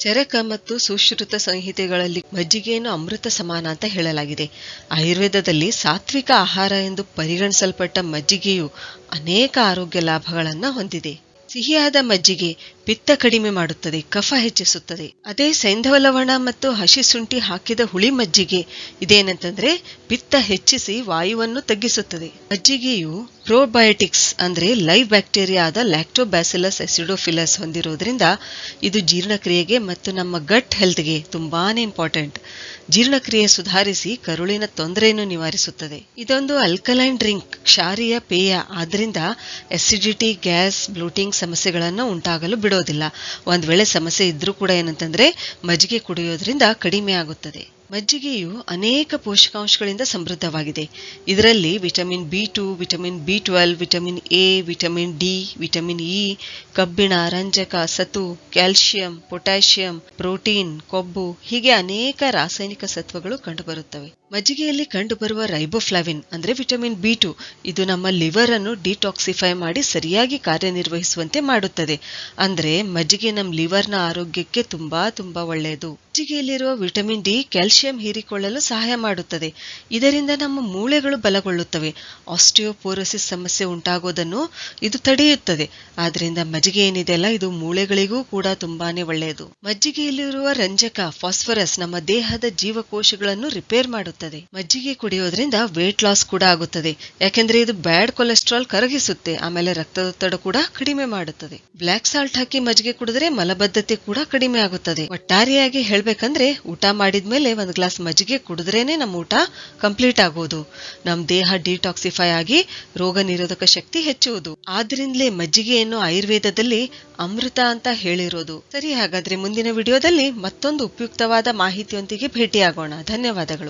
ಚರಕ ಮತ್ತು ಸುಶ್ರುತ ಸಂಹಿತೆಗಳಲ್ಲಿ ಮಜ್ಜಿಗೆಯನ್ನು ಅಮೃತ ಸಮಾನ ಅಂತ ಹೇಳಲಾಗಿದೆ. ಆಯುರ್ವೇದದಲ್ಲಿ ಸಾತ್ವಿಕ ಆಹಾರ ಎಂದು ಪರಿಗಣಿಸಲ್ಪಟ್ಟ ಮಜ್ಜಿಗೆಯು ಅನೇಕ ಆರೋಗ್ಯ ಲಾಭಗಳನ್ನು ಹೊಂದಿದೆ. ಸಿಹಿಯಾದ ಮಜ್ಜಿಗೆ ಪಿತ್ತ ಕಡಿಮೆ ಮಾಡುತ್ತದೆ, ಕಫ ಹೆಚ್ಚಿಸುತ್ತದೆ. ಅದೇ ಸೈಂಧವ ಲವಣ ಮತ್ತು ಹಸಿ ಶುಂಠಿ ಹಾಕಿದ ಹುಳಿ ಮಜ್ಜಿಗೆ ಇದೇನಂತಂದ್ರೆ ಪಿತ್ತ ಹೆಚ್ಚಿಸಿ ವಾಯುವನ್ನು ತಗ್ಗಿಸುತ್ತದೆ. ಮಜ್ಜಿಗೆಯು ಪ್ರೋಬಯೋಟಿಕ್ಸ್ ಅಂದ್ರೆ ಲೈವ್ ಬ್ಯಾಕ್ಟೀರಿಯಾದ ಲ್ಯಾಕ್ಟೋಬ್ಯಾಸಿಲಸ್ ಅಸಿಡೋಫಿಲಸ್ ಹೊಂದಿರೋದ್ರಿಂದ ಇದು ಜೀರ್ಣಕ್ರಿಯೆಗೆ ಮತ್ತು ನಮ್ಮ ಗಟ್ ಹೆಲ್ತ್ಗೆ ತುಂಬಾನೇ ಇಂಪಾರ್ಟೆಂಟ್ ಜೀರ್ಣಕ್ರಿಯೆ ಸುಧಾರಿಸಿ ಕರುಳಿನ ತೊಂದರೆಯನ್ನು ನಿವಾರಿಸುತ್ತದೆ. ಇದೊಂದು ಅಲ್ಕಲೈನ್ ಡ್ರಿಂಕ್ ಕ್ಷಾರಿಯ ಪೇಯ. ಆದ್ರಿಂದ ಎಸಿಡಿಟಿ ಗ್ಯಾಸ್ ಬ್ಲೂಟಿಂಗ್ ಸಮಸ್ಯೆಗಳನ್ನು ಉಂಟಾಗಲು ಬಿಡೋದಿಲ್ಲ. ಒಂದ್ ವೇಳೆ ಸಮಸ್ಯೆ ಇದ್ರೂ ಕೂಡ ಏನಂತಂದ್ರೆ ಮಜ್ಜಿಗೆ ಕುಡಿಯೋದ್ರಿಂದ ಕಡಿಮೆ ಆಗುತ್ತದೆ. ಮಜ್ಜಿಗೆಯು ಅನೇಕ ಪೋಷಕಾಂಶಗಳಿಂದ ಸಮೃದ್ಧವಾಗಿದೆ. ಇದರಲ್ಲಿ vitamin B two, vitamin B twelve vitamin A, vitamin D, vitamin E, ಕಬ್ಬಿಣ, ರಂಜಕ, ಸತು ಕ್ಯಾಲ್ಸಿಯಂ ಪೊಟ್ಯಾಷಿಯಂ, ಪ್ರೋಟೀನ್, ಕೊಬ್ಬು ಹೀಗೆ ಅನೇಕ ರಾಸಾಯನಿಕ ಸತ್ವಗಳು ಕಂಡುಬರುತ್ತವೆ. ಮಜ್ಜಿಗೆಯಲ್ಲಿ ಕಂಡುಬರುವ ರೈಬೋಫ್ಲಾವಿನ್, ಅಂದ್ರೆ ವಿಟಮಿನ್ ಬಿ ಟು, ಇದು ನಮ್ಮ ಲಿವರ್ ಅನ್ನು ಡಿಟಾಕ್ಸಿಫೈ ಮಾಡಿ ಸರಿಯಾಗಿ ಕಾರ್ಯನಿರ್ವಹಿಸುವಂತೆ ಮಾಡುತ್ತದೆ. ಅಂದ್ರೆ ಮಜ್ಜಿಗೆ ನಮ್ಮ ಲಿವರ್ನ ಆರೋಗ್ಯಕ್ಕೆ ತುಂಬಾ ತುಂಬಾ ಒಳ್ಳೆಯದು. ಮಜ್ಜಿಗೆಯಲ್ಲಿರುವ ವಿಟಮಿನ್ ಡಿ ಕ್ಯಾಲ್ಸಿಯಂ ಹೀರಿಕೊಳ್ಳಲು ಸಹಾಯ ಮಾಡುತ್ತದೆ. ಇದರಿಂದ ನಮ್ಮ ಮೂಳೆಗಳು ಬಲಗೊಳ್ಳುತ್ತವೆ. ಆಸ್ಟಿಯೋಪೋರೋಸಿಸ್ ಸಮಸ್ಯೆ ಉಂಟಾಗೋದನ್ನು ಇದು ತಡೆಯುತ್ತದೆ. ಆದ್ದರಿಂದ ಮಜ್ಜಿಗೆ ಏನಿದೆ ಅಲ್ಲ, ಇದು ಮೂಳೆಗಳಿಗೂ ಕೂಡ ತುಂಬಾನೇ ಒಳ್ಳೆಯದು. ಮಜ್ಜಿಗೆಯಲ್ಲಿರುವ ರಂಜಕ, ಫಾಸ್ಫರಸ್ ನಮ್ಮ ದೇಹದ ಜೀವಕೋಶಗಳನ್ನು ರಿಪೇರ್ ಮಾಡುತ್ತದೆ. ಮಜ್ಜಿಗೆ ಕುಡಿಯೋದ್ರಿಂದ ವೇಟ್ ಲಾಸ್ ಕೂಡ ಆಗುತ್ತದೆ. ಯಾಕೆಂದ್ರೆ ಇದು ಬ್ಯಾಡ್ ಕೊಲೆಸ್ಟ್ರಾಲ್ ಕರಗಿಸುತ್ತೆ. ಆಮೇಲೆ ರಕ್ತದೊತ್ತಡ ಕೂಡ ಕಡಿಮೆ ಮಾಡುತ್ತದೆ. ಬ್ಲಾಕ್ ಸಾಲ್ಟ್ ಹಾಕಿ ಮಜ್ಜಿಗೆ ಕುಡಿದ್ರೆ ಮಲಬದ್ಧತೆ ಕೂಡ ಕಡಿಮೆ ಆಗುತ್ತದೆ. ಒಟ್ಟಾರೆಯಾಗಿ ಹೇಳ್ಬೇಕಂದ್ರೆ ಊಟ ಮಾಡಿದ್ಮೇಲೆ ಒಂದು ಗ್ಲಾಸ್ ಮಜ್ಜಿಗೆ ಕುಡಿದ್ರೇನೆ ನಮ್ಮ ಊಟ ಕಂಪ್ಲೀಟ್ ಆಗೋದು. ನಮ್ ದೇಹ ಡಿಟಾಕ್ಸಿಫೈ ಆಗಿ ರೋಗ ನಿರೋಧಕ ಶಕ್ತಿ ಹೆಚ್ಚುವುದು. ಆದ್ರಿಂದಲೇ ಮಜ್ಜಿಗೆಯನ್ನು ಆಯುರ್ವೇದದಲ್ಲಿ ಅಮೃತ ಅಂತ ಹೇಳಿರೋದು. ಸರಿ, ಹಾಗಾದ್ರೆ ಮುಂದಿನ ವಿಡಿಯೋದಲ್ಲಿ ಮತ್ತೊಂದು ಉಪಯುಕ್ತವಾದ ಮಾಹಿತಿಯೊಂದಿಗೆ ಭೇಟಿಯಾಗೋಣ. ಧನ್ಯವಾದಗಳು.